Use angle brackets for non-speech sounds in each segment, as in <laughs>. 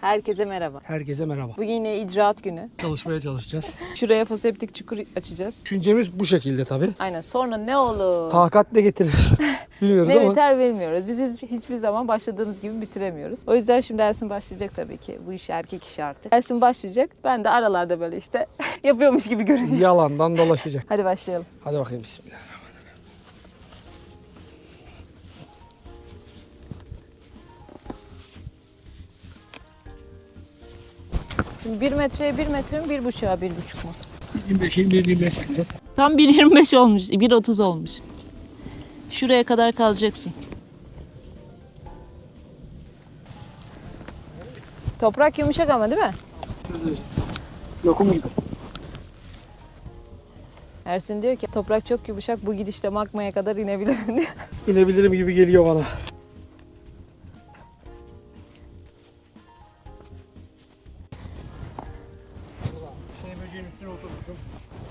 Herkese merhaba. Herkese merhaba. Bugün yine icraat günü. Çalışmaya çalışacağız. Şuraya foseptik çukur açacağız. Düşüncemiz bu şekilde tabii. Aynen. Sonra ne olur? Takat ne getirir <laughs> bilmiyoruz ne ama biter bilmiyoruz. Biz hiç- hiçbir zaman başladığımız gibi bitiremiyoruz. O yüzden şimdi dersin başlayacak tabii ki. Bu iş erkek işi artık. Dersin başlayacak. Ben de aralarda böyle işte <laughs> yapıyormuş gibi görünüyor. yalandan dolaşacak. Hadi başlayalım. Hadi bakayım bismillah. 1 metreye 1 metre mi? 1,5'a 1,5 mu? 25 21 25 çıktı. Tam 1.25 olmuş. 1.30 olmuş. Şuraya kadar kazacaksın. Toprak yumuşak ama değil mi? Lokum gibi. Ersin diyor ki toprak çok yumuşak bu gidişte magmaya kadar inebilirim diyor. <laughs> İnebilirim gibi geliyor bana.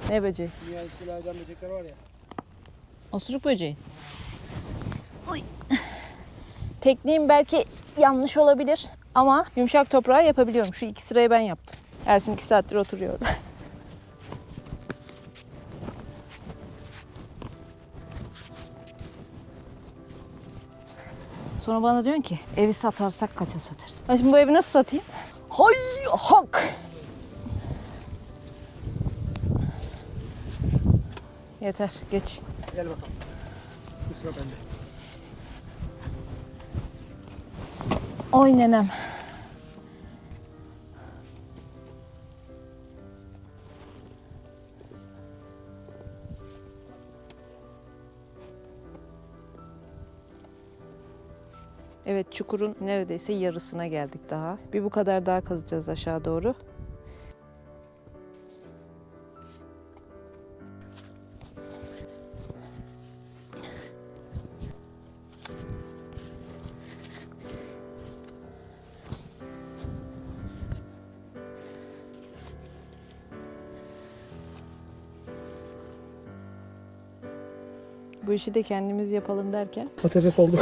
Ne böceği? Dünya istiladen böcekler var ya. Osuruk böceği. Oy. Tekniğim belki yanlış olabilir ama yumuşak toprağı yapabiliyorum. Şu iki sırayı ben yaptım. Ersin iki saattir oturuyor orada. <laughs> Sonra bana diyorsun ki evi satarsak kaça satarız? Ben şimdi bu evi nasıl satayım? Hay hak! Yeter geç. Gel bakalım. Bu sıra bende. Oy nenem. Evet çukurun neredeyse yarısına geldik daha. Bir bu kadar daha kazacağız aşağı doğru. Bu işi de kendimiz yapalım derken Patates oldu. <laughs>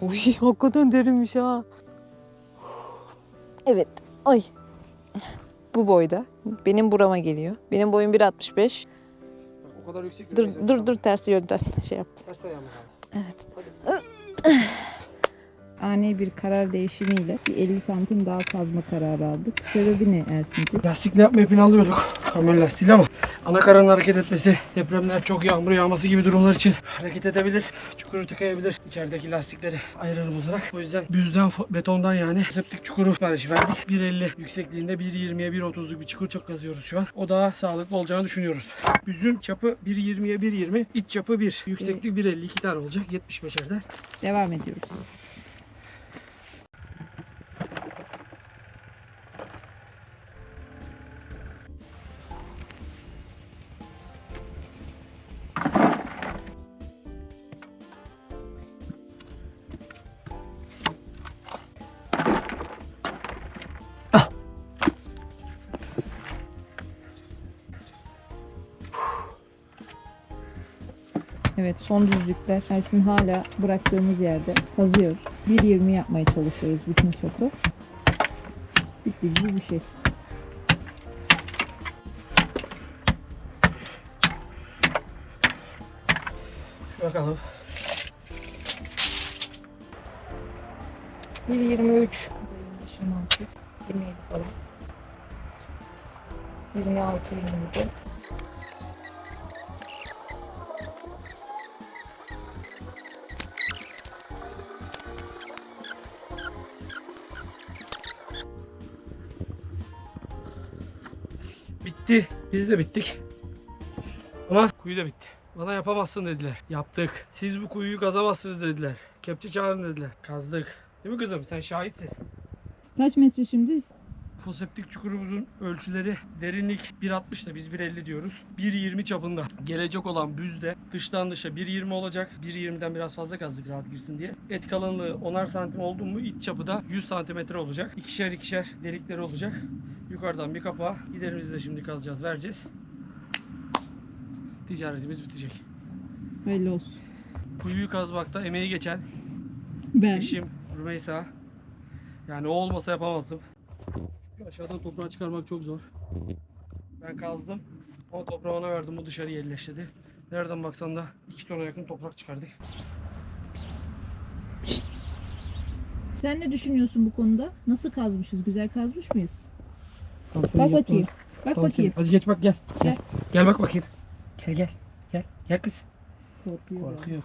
Uy <laughs> hakikaten derinmiş ha. Evet. Ay. Bu boyda. Benim burama geliyor. Benim boyum 1.65. o kadar yüksek Dur dur dur tersi yönden şey yaptım. Ters ayağım kaldı. Ani bir karar değişimiyle bir 50 santim daha kazma kararı aldık. Sebebi ne Ersin'cim? Lastikle yapmayı planlıyorduk. <laughs> Kamyon lastiğiyle ama anakarın hareket etmesi, depremler çok yağmur yağması gibi durumlar için <laughs> hareket edebilir. Çukuru tıkayabilir. İçerideki lastikleri ayarını bozarak. O yüzden büzden, betondan yani septik çukuru siparişi verdik. 1.50 yüksekliğinde 1.20'ye 1.30'luk bir çukur çok kazıyoruz şu an. O daha sağlıklı olacağını düşünüyoruz. Büzün çapı 1.20'ye 1.20, iç çapı 1. Yükseklik 1.50 iki tane olacak 75'er Devam ediyoruz. Evet son düzlükler. Ersin hala bıraktığımız yerde kazıyor. 1.20 yapmaya çalışıyoruz bütün çapı. Bitti gibi bir şey. Bakalım. 1.23 26 27 falan 26 27 Biz de bittik. Ama kuyu da bitti. Bana yapamazsın dediler. Yaptık. Siz bu kuyuyu kazamazsınız dediler. Kepçe çağırın dediler. Kazdık. Değil mi kızım? Sen şahitsin. Kaç metre şimdi? Foseptik çukurumuzun ölçüleri derinlik 1.60 da biz 1.50 diyoruz. 1.20 çapında. Gelecek olan büzde dıştan dışa 1.20 olacak. 1.20'den biraz fazla kazdık rahat girsin diye. Et kalınlığı 10'ar santim oldu mu iç çapı da 100 santimetre olacak. İkişer ikişer delikleri olacak. Yukarıdan bir kapağı. Giderimizi de şimdi kazacağız vereceğiz. ticaretimiz bitecek. Hayırlı olsun. Kuyuyu kazmakta emeği geçen Ben. eşim Rümeysa. Yani o olmasa yapamazdım. Çünkü aşağıdan toprağı çıkarmak çok zor. Ben kazdım. O toprağı ona verdim. Bu dışarı yerleştirdi. Nereden baksan da 2 tona yakın toprak çıkardık. Sen ne düşünüyorsun bu konuda? Nasıl kazmışız? Güzel kazmış mıyız? Tamam, Bak senin yaptığın- bakayım. Bak Tamam, bakayım. senin- Hadi geç bak gel. Gel. Gel. Gel bak bakayım. Gel gel. Gel. Gel kız. Korkuyor. Korkuyor.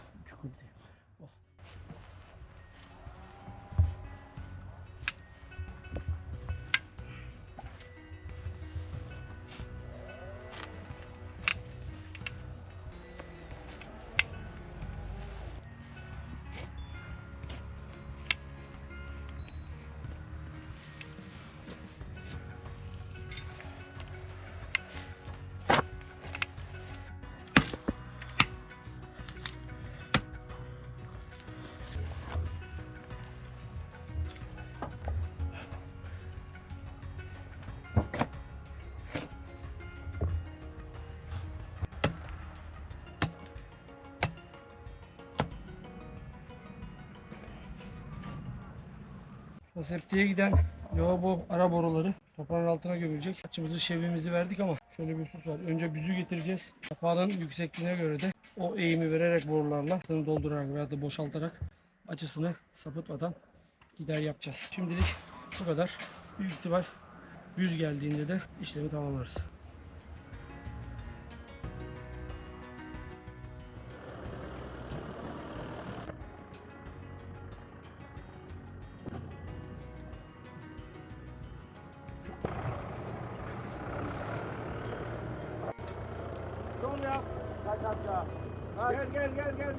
O septiye giden lavabo ara boruları toprağın altına gömülecek. Açımızı şevimizi verdik ama şöyle bir husus var. Önce büzü getireceğiz. Kapağının yüksekliğine göre de o eğimi vererek borularla sını doldurarak veya da boşaltarak açısını sapıtmadan gider yapacağız. Şimdilik bu kadar. Büyük ihtimal büz geldiğinde de işlemi tamamlarız.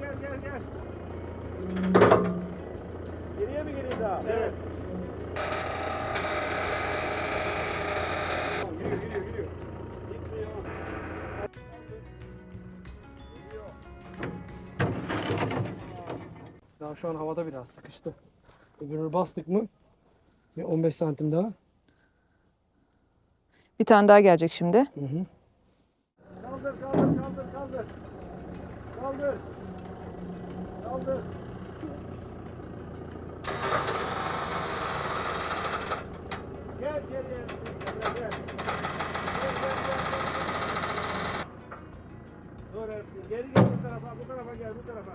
Gel gel gel. Geriye mi geliyor daha? Evet. Gidiyor gidiyor gidiyor. Gitmiyor. Daha şu an havada biraz sıkıştı. Öbürünü bastık mı? Bir 15 santim daha. Bir tane daha gelecek şimdi. Hı hı. Kaldır kaldır kaldır kaldır. Kaldır. Kaldır. Gel. Gel gel. Gel gel. Dur Ersin. Geri gel bu tarafa. Bu tarafa gel. Bu tarafa.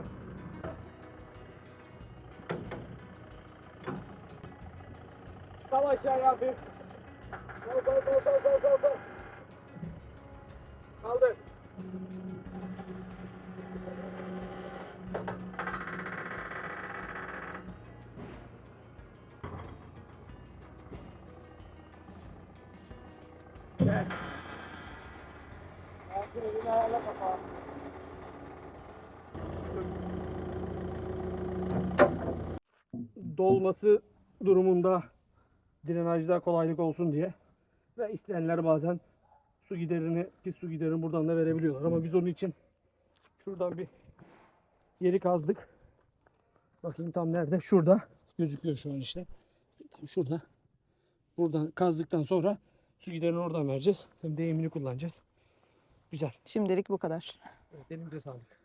Sal aşağıya hafif. Sal sal sal sal sal sal sal. Kaldır. Dolması durumunda drenajda kolaylık olsun diye ve isteyenler bazen su giderini, pis su giderini buradan da verebiliyorlar. Ama biz onun için şuradan bir yeri kazdık. Bakayım tam nerede? Şurada gözüküyor şu an işte. Tam şurada. Buradan kazdıktan sonra su giderini oradan vereceğiz. Hem de yemini kullanacağız. Güzel. Şimdilik bu kadar. Evet, elinize sağlık.